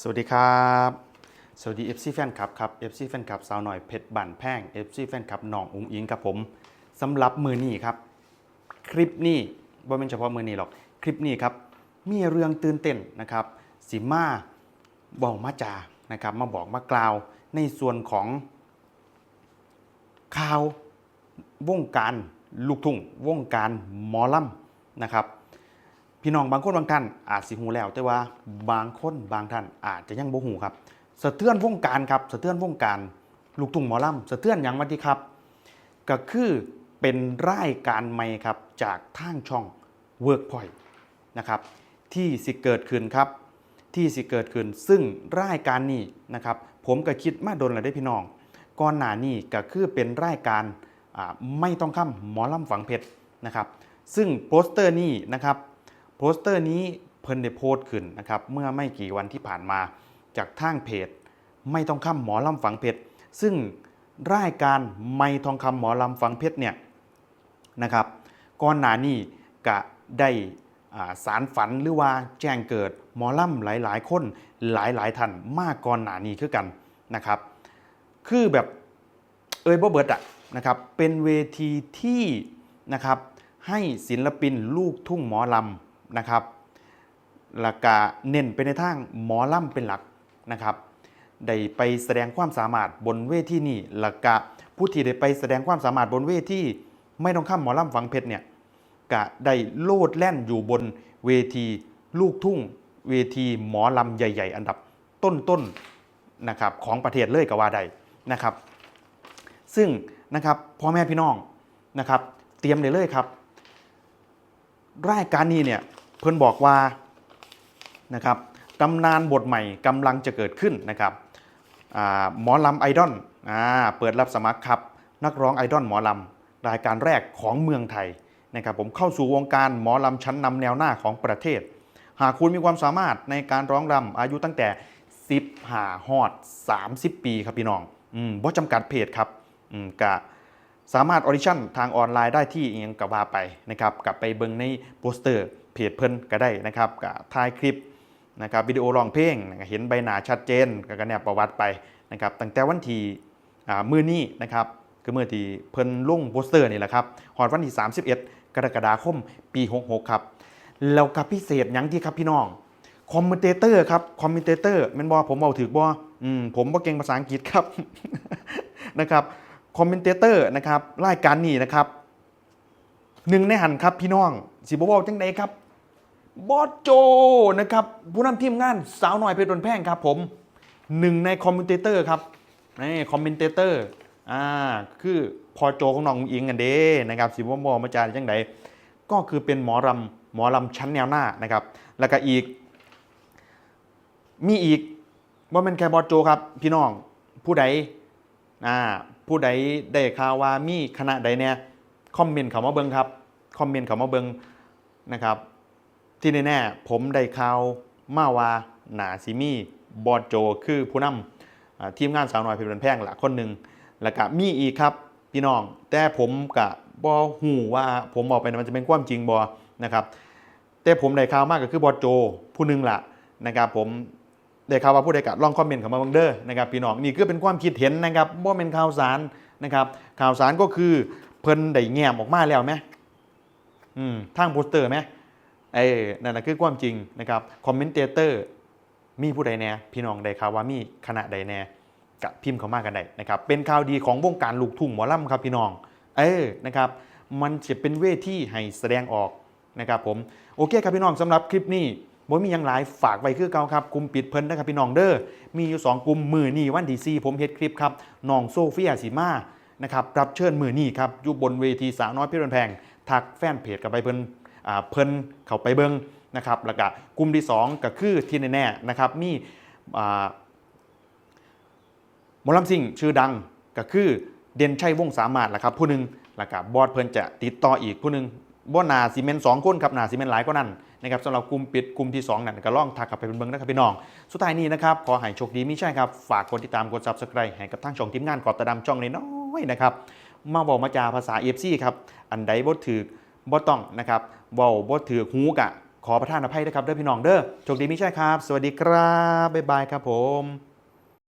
สวัสดีครับ สวัสดี FC แฟนคลับครับ FC แฟนคลับสาวหน่อยเพชรบั่นแพง FC แฟนคลับน้องอุ๋งอิงครับผมสำหรับมือนี้ครับ คลิปนี้บ่เป็นเฉพาะมือนี้หรอกคลิปนี้ครับมีเรื่องตื่นเต้นนะครับสิมาบอกมาจานะครับมาบอกมากล่าวในส่วนของข่าววงการลูกทุ่งวงการหมอลำนะครับ พี่น้องบางคนบางท่านอาจสิหูแล้ว แต่ว่าบางคนบางท่านอาจจะยังบ่หูครับสะเทือนวงการครับสะเทือนวงการลูกทุ่งหมอลำสะเทือนอย่างวันที่ครับ ก็คือเป็นรายการใหม่ครับจากทางช่อง Workpoint นะครับที่สิเกิดขึ้นครับที่สิเกิดขึ้น ซึ่งรายการนี้นะครับผมก็คิดมาโดนแล้วได้พี่น้องก่อนหน้านี้ก็คือเป็นรายการไม่ต้องค้ำหมอลำฝังเพชรนะครับซึ่งโปสเตอร์นี้นะครับ สเตอร์นี้เพิ่นได้โพสต์ขึ้นนะครับเมื่อไม่กี่วันที่ผ่านมาจากทางเพจ ไม่ต้องคำหมอลำฝังเพชรซึ่งรายการไม่ทองคำหมอลำฝังเพชรเนี่ยนะครับก่อนหน้านี้ก็ได้สารฝันหรือว่าแจ้งเกิดหมอลำหลาย ๆ คนหลาย ๆ ท่านมากก่อนหน้านี้คือกันนะครับ คือแบบเอยบ่เบิดอะนะครับเป็นเวทีที่นะครับให้ศิลปินลูกทุ่งหมอลำ นะครับแล้วก็เน้นไปในทางหมอลำเป็นหลักนะครับได้ไปแสดงความสามารถบนเวทีนี้แล้วก็ผู้ที่ได้ไปแสดงความสามารถบนเวทีไม่ต้องข้ามหมอลำฝังเพชรเนี่ยก็ได้โลดแล่นอยู่บนเวทีลูกทุ่ง เวทีหมอลำใหญ่ ๆ อันดับต้นๆนะครับของประเทศเลยก็ว่าได้นะครับ ซึ่งนะครับพ่อแม่พี่น้องนะครับ เตรียมได้เลยครับ รายการนี้เนี่ย เพื่อนบอกว่านะครับตำนานบทใหม่กำลังจะเกิดขึ้นนะครับหมอลำไอดอลเปิดรับสมัครครับ นักร้องไอดอลหมอลำรายการแรกของเมืองไทยนะครับผมเข้าสู่วงการหมอลำชั้นนำแนวหน้าของประเทศ หากคุณมีความสามารถในการร้องรำอายุตั้งแต่ 10หาฮอด 30 ปีครับพี่น้องอืมบ่จำกัดเพศครับอืมกะ สามารถออดิชั่นทางออนไลน์ได้ที่ยังกับว่าไปนะครับกลับไปเบิงในโปสเตอร์เพจเพิ่นก็ได้นะครับกับถ่ายคลิปนะครับวิดีโอร้องเพลงเห็นใบหน้าชัดเจนก็กันแนบประวัติไปนะครับตั้งแต่วันที่อ่ามือนี้นะครับคือมือที่เพิ่นลงโปสเตอร์นี่แหละครับฮอดวันที่ 31 กรกฎาคม ปี 66 ครับ แล้วกับพิเศษยังที่ครับพี่น้องคอมเมนเตเตอร์ครับคอมเมนเตเตอร์แม่นบอผมเอาถือบ่อืมผมบ่เก่งภาษาอังกฤษครับนะครับ คอมเมนเตเตอร์นะครับรายการนี้นะครับหนึ่งในหันครับพี่น้องสิบบอกจังไดครับบอสโจนะครับผู้นำทีมงานสาวหน่อยเพชรดนแพงครับผมหนึ่งในคอมเมนเตอร์ครับนี่คอมเมนเตอร์อ่าคือพอโจของน้องอิงกันเด้นะครับสิบบอกมาจายจังไดก็คือเป็นหมอรำหมอรำชั้นแนวหน้านะครับ แล้วก็อีก มีอีกว่าเป็นแค่บอสโจครับพี่น้องผู้ใดอ่า ผู้ใดได้ข่าวว่ามีคณะใดเนี่ยคอมเมนต์เขามาเบิงครับคอมเมนต์เขามาเบิงนะครับที่แน่ๆผมได้ข่าวมาว่าหนาซิมีบอสโจคือผู้นำทีมงานสาวน้อยเพชรบันแพงหละคนหนึ่งแล้วก็มีอีกครับพี่น้อง แต่ผมกะบอหูว่าผมบอกไปนะมันจะเป็นความจริงบอนะครับแต่ผมได้ข่าวมากก็คือบอสโจผู้หนึ่งละนะครับผม ได้ข่าวว่าผู้ใดกะลองคอมเมนต์เข้ามาบังเด้อนะครับพี่น้องนี่คือเป็นความคิดเห็นนะครับว่าเป็นข่าวสารนะครับข่าวสารก็คือเพิ่นได้แง้มออกมาแล้วไหมอืมทางโปสเตอร์ไหมเอ้นั่นแหะคือความจริงนะครับคอมเมนเตเตอร์มีผู้ใดแน่พี่น้องได้ข่าวว่ามีคณะใดแน่กับพิมพ์เข้ามากันได้นะครับเป็นข่าวดีของวงการลูกทุ่งหมอลำครับพี่น้อง เออนะครับมันจะเป็นเวทีให้แสดงออกนะครับผมโอเคครับพี่น้องสำหรับคลิปนี้ บ่มียังหลายฝากไว้คือเก่าครับกลุ่มปิดเพิ่นนะครับพี่น้องเด้อมีอยู่ 2 กลุ่มมือนี่วันที่4ผมเฮ็ดคลิปครับน้องโซเฟียสีมานะครับรับเชิญมือนี่ครับอยู่บนเวทีสาวน้อยพี่รนแพงทักแฟนเพจกับไปเพิ่นอ่าเพิ่นเข้าไปเบิ่งนะครับแล้วก็กลุ่มที่ 2 ก็คือที่แน่ๆนะครับมีอ่าหมอลำซิ่งชื่อดังก็คือเด่นชัยวงสามารถแหละครับผู้หนึ่งแล้วก็บอสเพิ่นจะติดต่ออีกผู้หนึ่ง บ่หนาซีเมนต์สองคนครับหนาซีเมนต์หลายกว่านั้นนะครับสำหรับกลุ่มปิดกลุ่มที่ 2 นั่นก็ล่องทักกลับไปเป็นเบิ้งนะครับพี่น้อง สุดท้ายนี้นะครับ ขอให้โชคดีมีใช่ครับ ฝากกดติดตามกด subscribe ให้กับทางช่องทีมงานกอบตะดำช่องเล่น้อยนะครับ มาบอกมาจาภาษาเอฟซีครับ อันใดบ่ถือบ่ต้องนะครับเว้าบ่ถือหูกะ ขอประทานอภัยด้วยครับเด้อพี่น้องเด้อโชคดีมิใช่ครับ สวัสดีครับบ๊ายบายครับผม